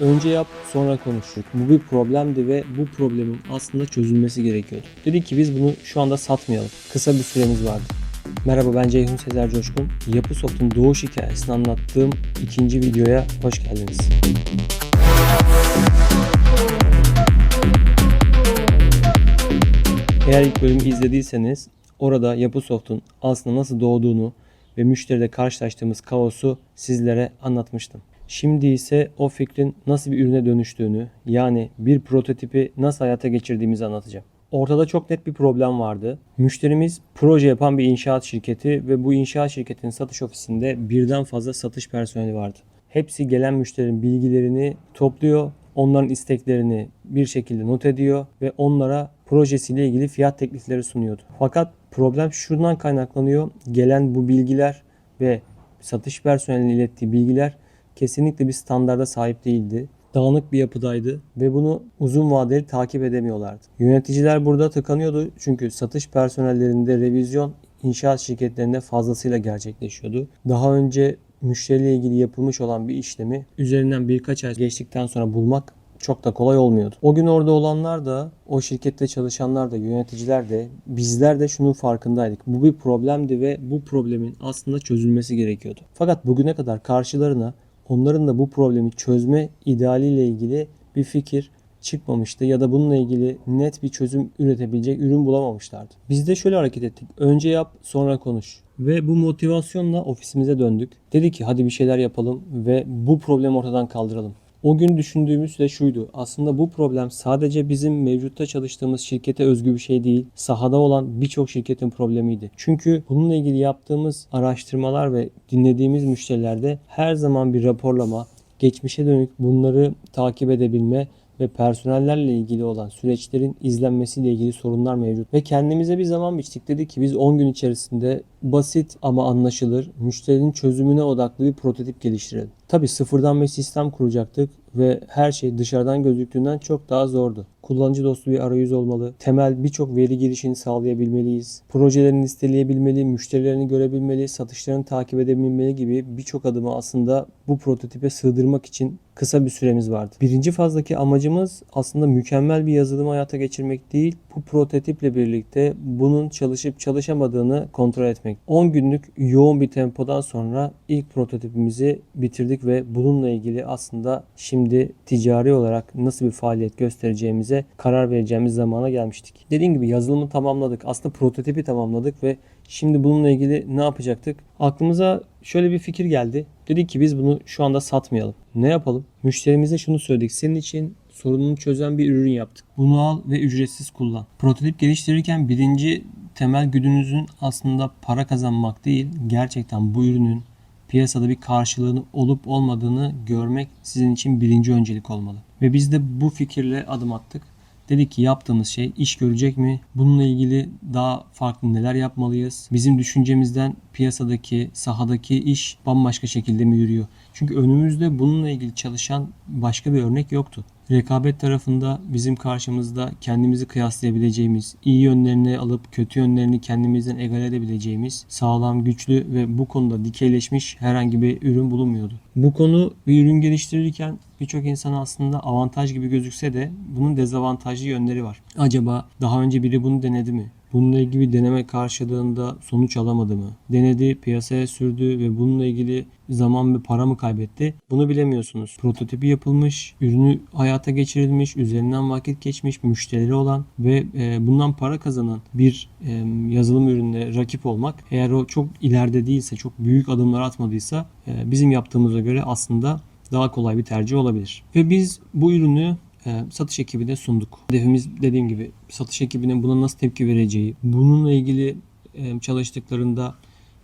Önce yap sonra konuştuk. Bu bir problemdi ve bu problemin aslında çözülmesi gerekiyordu. Dedik ki biz bunu şu anda satmayalım. Kısa bir süremiz vardı. Merhaba ben Ceyhun Sezer Coşkun. Yapısoft'un doğuş hikayesini anlattığım ikinci videoya hoş geldiniz. Eğer ilk bölümü izlediyseniz orada Yapısoft'un aslında nasıl doğduğunu ve müşteride karşılaştığımız kaosu sizlere anlatmıştım. Şimdi ise o fikrin nasıl bir ürüne dönüştüğünü yani bir prototipi nasıl hayata geçirdiğimizi anlatacağım. Ortada çok net bir problem vardı. Müşterimiz proje yapan bir inşaat şirketi ve bu inşaat şirketinin satış ofisinde birden fazla satış personeli vardı. Hepsi gelen müşterinin bilgilerini topluyor, onların isteklerini bir şekilde not ediyor ve onlara projesiyle ilgili fiyat teklifleri sunuyordu. Fakat problem şuradan kaynaklanıyor. Gelen bu bilgiler ve satış personelinin ilettiği bilgiler kesinlikle bir standarda sahip değildi. Dağınık bir yapıdaydı ve bunu uzun vadeli takip edemiyorlardı. Yöneticiler burada tıkanıyordu çünkü satış personellerinde revizyon inşaat şirketlerinde fazlasıyla gerçekleşiyordu. Daha önce müşteriyle ilgili yapılmış olan bir işlemi üzerinden birkaç ay geçtikten sonra bulmak çok da kolay olmuyordu. O gün orada olanlar da, o şirkette çalışanlar da, yöneticiler de, bizler de şunun farkındaydık. Bu bir problemdi ve bu problemin aslında çözülmesi gerekiyordu. Fakat bugüne kadar karşılarına onların da bu problemi çözme idealiyle ilgili bir fikir çıkmamıştı ya da bununla ilgili net bir çözüm üretebilecek ürün bulamamışlardı. Biz de şöyle hareket ettik. Önce yap, sonra konuş. Ve bu motivasyonla ofisimize döndük. Dedi ki hadi bir şeyler yapalım ve bu problemi ortadan kaldıralım. O gün düşündüğümüz de şuydu. Aslında bu problem sadece bizim mevcutta çalıştığımız şirkete özgü bir şey değil. Sahada olan birçok şirketin problemiydi. Çünkü bununla ilgili yaptığımız araştırmalar ve dinlediğimiz müşterilerde her zaman bir raporlama, geçmişe dönük bunları takip edebilme ve personellerle ilgili olan süreçlerin izlenmesiyle ilgili sorunlar mevcut. Ve kendimize bir zaman biçtik. Dedik ki biz 10 gün içerisinde basit ama anlaşılır, müşterinin çözümüne odaklı bir prototip geliştirelim. Tabi sıfırdan bir sistem kuracaktık ve her şey dışarıdan gözüktüğünden çok daha zordu. Kullanıcı dostu bir arayüz olmalı. Temel birçok veri girişini sağlayabilmeliyiz. Projelerini listeleyebilmeli, müşterilerini görebilmeli, satışlarını takip edebilmeli gibi birçok adımı aslında bu prototipe sığdırmak için kısa bir süremiz vardı. Birinci fazdaki amacımız aslında mükemmel bir yazılımı hayata geçirmek değil, bu prototiple birlikte bunun çalışıp çalışamadığını kontrol etmek. 10 günlük yoğun bir tempodan sonra ilk prototipimizi bitirdik ve bununla ilgili aslında şimdi ticari olarak nasıl bir faaliyet göstereceğimize karar vereceğimiz zamana gelmiştik. Dediğim gibi yazılımı tamamladık. Aslında prototipi tamamladık ve şimdi bununla ilgili ne yapacaktık? Aklımıza şöyle bir fikir geldi. Dedik ki biz bunu şu anda satmayalım. Ne yapalım? Müşterimize şunu söyledik. Senin için sorununu çözen bir ürün yaptık. Bunu al ve ücretsiz kullan. Prototip geliştirirken birinci temel güdünüzün aslında para kazanmak değil, gerçekten bu ürünün piyasada bir karşılığını olup olmadığını görmek sizin için birinci öncelik olmalı. Ve biz de bu fikirle adım attık. Dedik ki yaptığımız şey iş görecek mi? Bununla ilgili daha farklı neler yapmalıyız? Bizim düşüncemizden piyasadaki, sahadaki iş bambaşka şekilde mi yürüyor? Çünkü önümüzde bununla ilgili çalışan başka bir örnek yoktu. Rekabet tarafında bizim karşımızda kendimizi kıyaslayabileceğimiz, iyi yönlerini alıp kötü yönlerini kendimizden egale edebileceğimiz sağlam, güçlü ve bu konuda dikeyleşmiş herhangi bir ürün bulunmuyordu. Bu konu bir ürün geliştirirken birçok insana aslında avantaj gibi gözükse de bunun dezavantajlı yönleri var. Acaba daha önce biri bunu denedi mi? Bununla ilgili bir deneme karşılığında sonuç alamadı mı? Denedi, piyasaya sürdü ve bununla ilgili zaman ve para mı kaybetti? Bunu bilemiyorsunuz. Prototipi yapılmış, ürünü hayata geçirilmiş, üzerinden vakit geçmiş, müşterileri olan ve e, bundan para kazanan bir e, yazılım ürününe rakip olmak eğer o çok ileride değilse, çok büyük adımlar atmadıysa e, bizim yaptığımıza göre aslında daha kolay bir tercih olabilir. Ve biz bu ürünü e, satış ekibine sunduk. Hedefimiz dediğim gibi satış ekibinin buna nasıl tepki vereceği, bununla ilgili e, çalıştıklarında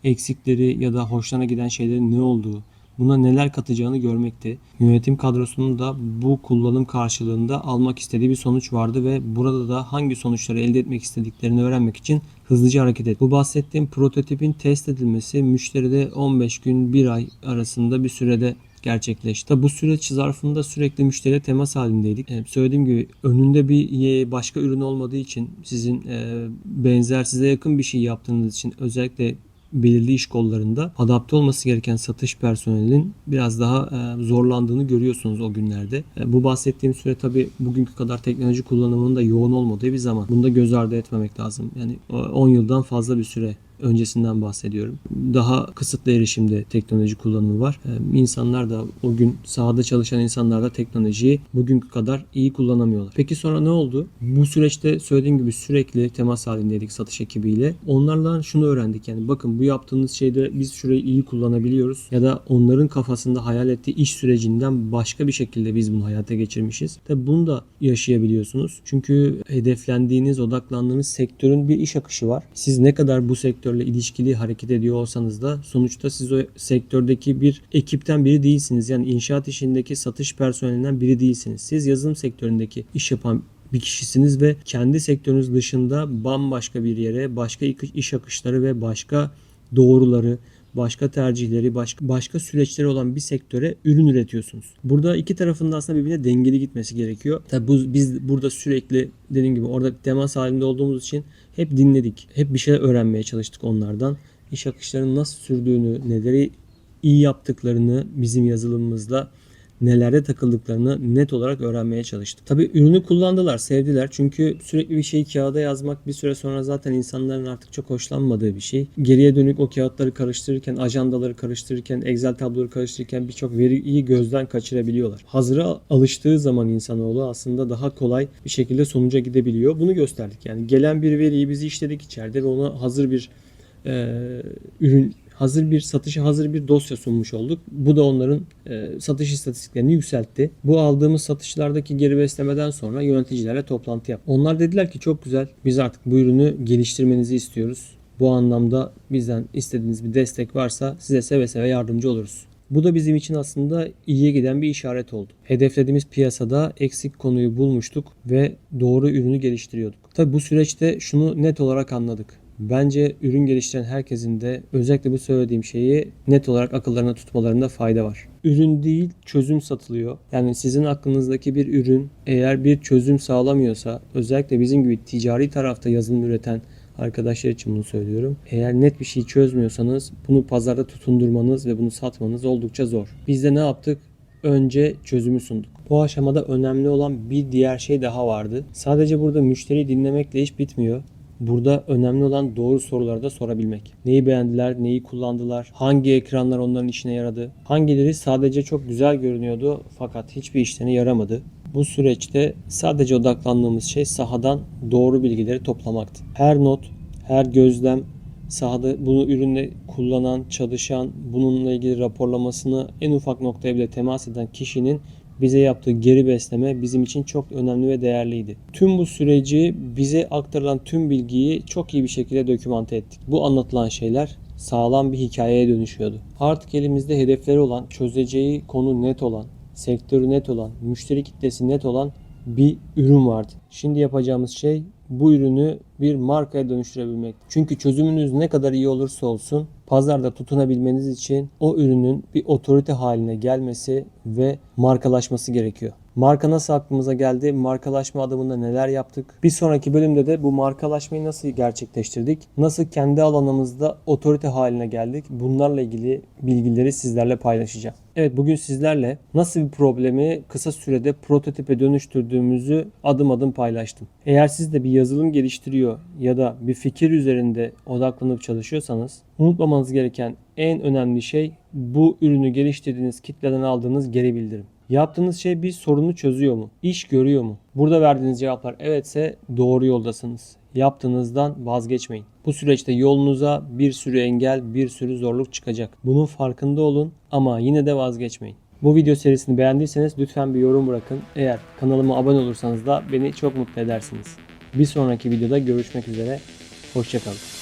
eksikleri ya da hoşlarına giden şeylerin ne olduğu, buna neler katacağını görmekti. Yönetim kadrosunun da bu kullanım karşılığında almak istediği bir sonuç vardı ve burada da hangi sonuçları elde etmek istediklerini öğrenmek için hızlıca hareket etti. Bu bahsettiğim prototipin test edilmesi müşteride 15 gün 1 ay arasında bir sürede gerçekleşti. Tabi bu süreç zarfında sürekli müşteriye temas halindeydik. Ee, söylediğim gibi önünde bir başka ürün olmadığı için sizin e, benzer size yakın bir şey yaptığınız için özellikle belirli iş kollarında adapte olması gereken satış personelinin biraz daha e, zorlandığını görüyorsunuz o günlerde. E, bu bahsettiğim süre tabii bugünkü kadar teknoloji kullanımının da yoğun olmadığı bir zaman. Bunu da göz ardı etmemek lazım. Yani o 10 yıldan fazla bir süre öncesinden bahsediyorum. Daha kısıtlı erişimde teknoloji kullanımı var. Ee, İnsanlar da o gün sahada çalışan insanlar da teknolojiyi bugünkü kadar iyi kullanamıyorlar. Peki sonra ne oldu? Bu süreçte söylediğim gibi sürekli temas halindeydik satış ekibiyle. Onlarla şunu öğrendik yani bakın bu yaptığınız şeyde biz şurayı iyi kullanabiliyoruz ya da onların kafasında hayal ettiği iş sürecinden başka bir şekilde biz bunu hayata geçirmişiz. Tabi bunu da yaşayabiliyorsunuz. Çünkü hedeflendiğiniz, odaklandığınız sektörün bir iş akışı var. Siz ne kadar bu sektörle ilişkili hareket ediyor olsanız da sonuçta siz o sektördeki bir ekipten biri değilsiniz. Yani inşaat işindeki satış personelinden biri değilsiniz. Siz yazılım sektöründeki iş yapan bir kişisiniz ve kendi sektörünüz dışında bambaşka bir yere, başka iş akışları ve başka doğruları, başka tercihleri, başka başka süreçleri olan bir sektöre ürün üretiyorsunuz. Burada iki tarafın da aslında birbirine dengeli gitmesi gerekiyor. Tabi bu, biz burada sürekli dediğim gibi orada temas halinde olduğumuz için hep dinledik. Hep bir şeyler öğrenmeye çalıştık onlardan. İş akışlarının nasıl sürdüğünü, neleri iyi yaptıklarını bizim yazılımımızla nelerde takıldıklarını net olarak öğrenmeye çalıştık. Tabi ürünü kullandılar, sevdiler. Çünkü sürekli bir şeyi kağıda yazmak bir süre sonra zaten insanların artık çok hoşlanmadığı bir şey. Geriye dönük o kağıtları karıştırırken, ajandaları karıştırırken, Excel tabloları karıştırırken birçok veriyi gözden kaçırabiliyorlar. Hazıra alıştığı zaman insanoğlu aslında daha kolay bir şekilde sonuca gidebiliyor. Bunu gösterdik. Yani gelen bir veriyi biz işledik içeride ve ona hazır bir e, ürün hazır bir satışa hazır bir dosya sunmuş olduk. Bu da onların e, satış istatistiklerini yükseltti. Bu aldığımız satışlardaki geri beslemeden sonra yöneticilerle toplantı yaptık. Onlar dediler ki çok güzel biz artık bu ürünü geliştirmenizi istiyoruz. Bu anlamda bizden istediğiniz bir destek varsa size seve seve yardımcı oluruz. Bu da bizim için aslında iyiye giden bir işaret oldu. Hedeflediğimiz piyasada eksik konuyu bulmuştuk ve doğru ürünü geliştiriyorduk. Tabi bu süreçte şunu net olarak anladık. Bence ürün geliştiren herkesin de özellikle bu söylediğim şeyi net olarak akıllarına tutmalarında fayda var. Ürün değil çözüm satılıyor. Yani sizin aklınızdaki bir ürün eğer bir çözüm sağlamıyorsa özellikle bizim gibi ticari tarafta yazılım üreten arkadaşlar için bunu söylüyorum. Eğer net bir şey çözmüyorsanız bunu pazarda tutundurmanız ve bunu satmanız oldukça zor. Biz de ne yaptık? Önce çözümü sunduk. Bu aşamada önemli olan bir diğer şey daha vardı. Sadece burada müşteriyi dinlemekle iş bitmiyor. Burada önemli olan doğru soruları da sorabilmek. Neyi beğendiler, neyi kullandılar, hangi ekranlar onların işine yaradı, hangileri sadece çok güzel görünüyordu fakat hiçbir işlerine yaramadı. Bu süreçte sadece odaklandığımız şey sahadan doğru bilgileri toplamaktı. Her not, her gözlem, sahada bunu ürünle kullanan, çalışan, bununla ilgili raporlamasını en ufak noktaya bile temas eden kişinin bize yaptığı geri besleme bizim için çok önemli ve değerliydi. Tüm bu süreci bize aktarılan tüm bilgiyi çok iyi bir şekilde dokümante ettik. Bu anlatılan şeyler sağlam bir hikayeye dönüşüyordu. Artık elimizde hedefleri olan, çözeceği konu net olan, sektörü net olan, müşteri kitlesi net olan bir ürün vardı. Şimdi yapacağımız şey bu ürünü bir markaya dönüştürebilmek. Çünkü çözümünüz ne kadar iyi olursa olsun pazarda tutunabilmeniz için o ürünün bir otorite haline gelmesi ve markalaşması gerekiyor. Marka nasıl aklımıza geldi? Markalaşma adımında neler yaptık? Bir sonraki bölümde de bu markalaşmayı nasıl gerçekleştirdik? Nasıl kendi alanımızda otorite haline geldik? Bunlarla ilgili bilgileri sizlerle paylaşacağım. Evet bugün sizlerle nasıl bir problemi kısa sürede prototipe dönüştürdüğümüzü adım adım paylaştım. Eğer siz de bir yazılım geliştiriyor ya da bir fikir üzerinde odaklanıp çalışıyorsanız unutmamanız gereken en önemli şey bu ürünü geliştirdiğiniz kitleden aldığınız geri bildirim. Yaptığınız şey bir sorunu çözüyor mu? İş görüyor mu? Burada verdiğiniz cevaplar evetse doğru yoldasınız. Yaptığınızdan vazgeçmeyin. Bu süreçte yolunuza bir sürü engel, bir sürü zorluk çıkacak. Bunun farkında olun ama yine de vazgeçmeyin. Bu video serisini beğendiyseniz lütfen bir yorum bırakın. Eğer kanalıma abone olursanız da beni çok mutlu edersiniz. Bir sonraki videoda görüşmek üzere. Hoşçakalın.